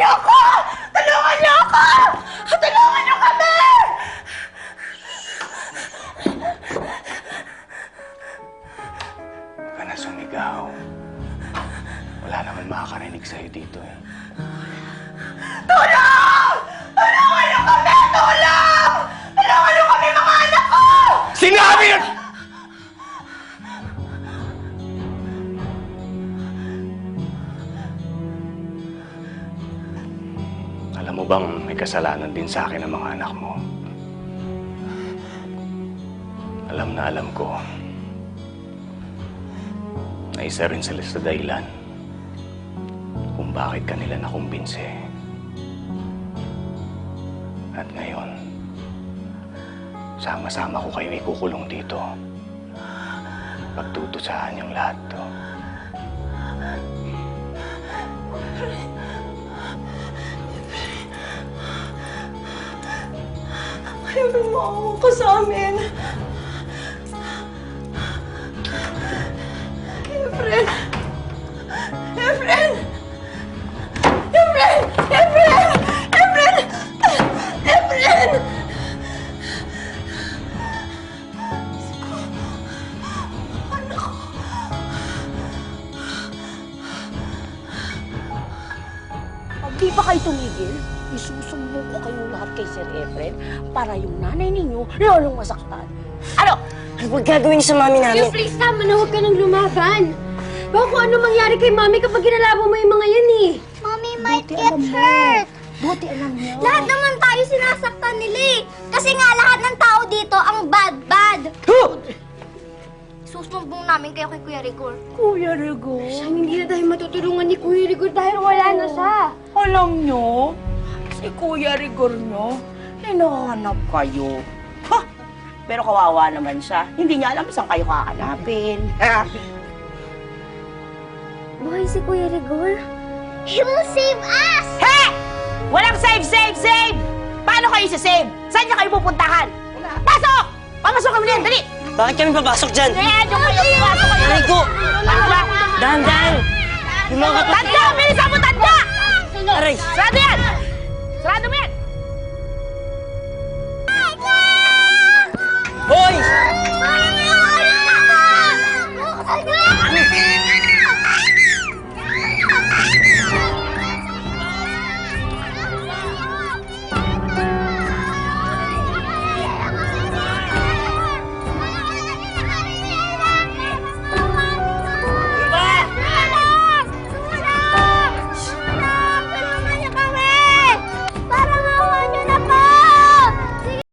niyo ako! Tulungan niyo ako! Tulungan niyo kami! Huwag ka na sumigaw. Wala naman makakarinig sa'yo dito eh. Tulungan! Alam mo bang may kasalanan din sa akin ang mga anak mo? Alam na alam ko na isa rin sila sa dahilan kung bakit kanila nakumbinse. At ngayon, sama-sama ko kayo ikukulong dito. Pagtutusahan yung lahat to. Ayaw mo ka sa amin. Efren! Efren! Efren! Efren! Efren! Efren! Pag di pa kayo tumigil, isusumbong ko kayong lahat kay Sir Efren para yung nanay ninyo lalong masaktan. Ano? Ano ba gagawin sa mami namin? Kuya, please, tama na. Huwag ka nang lumaban. Baka kung ano mangyari kay mami kapag ginalaban mo yung mga yan eh. Mommy might Buti get mo. hurt. Buti alam niyo. Lahat naman tayo sinasaktan nila eh. Kasi nga lahat ng tao dito ang bad-bad. Susumbong namin kayo kay Kuya Rigor. Kuya Rigo, Siyang hindi na tayo matutulungan ni Kuya Rigor dahil wala na siya. alam niyo, si Kuya Rigor niyo, hinahanap kayo. Ha? Pero kawawa naman siya. Hindi niya alam saan kayo kakanapin. Ha? Buhay si Kuya Rigor. He will save us! He! Walang save, save, save! Paano kayo sa-save? Saan niya kayo pupuntahan? Pasok! Pamasok kami niyan, dali! Bakit kami papasok dyan? Eh, doon kayo, pumasok kayo! Rico! Tanda! Dahan-dahan! Yung mga kapatid! Tanda! Bilisan mo, tanda!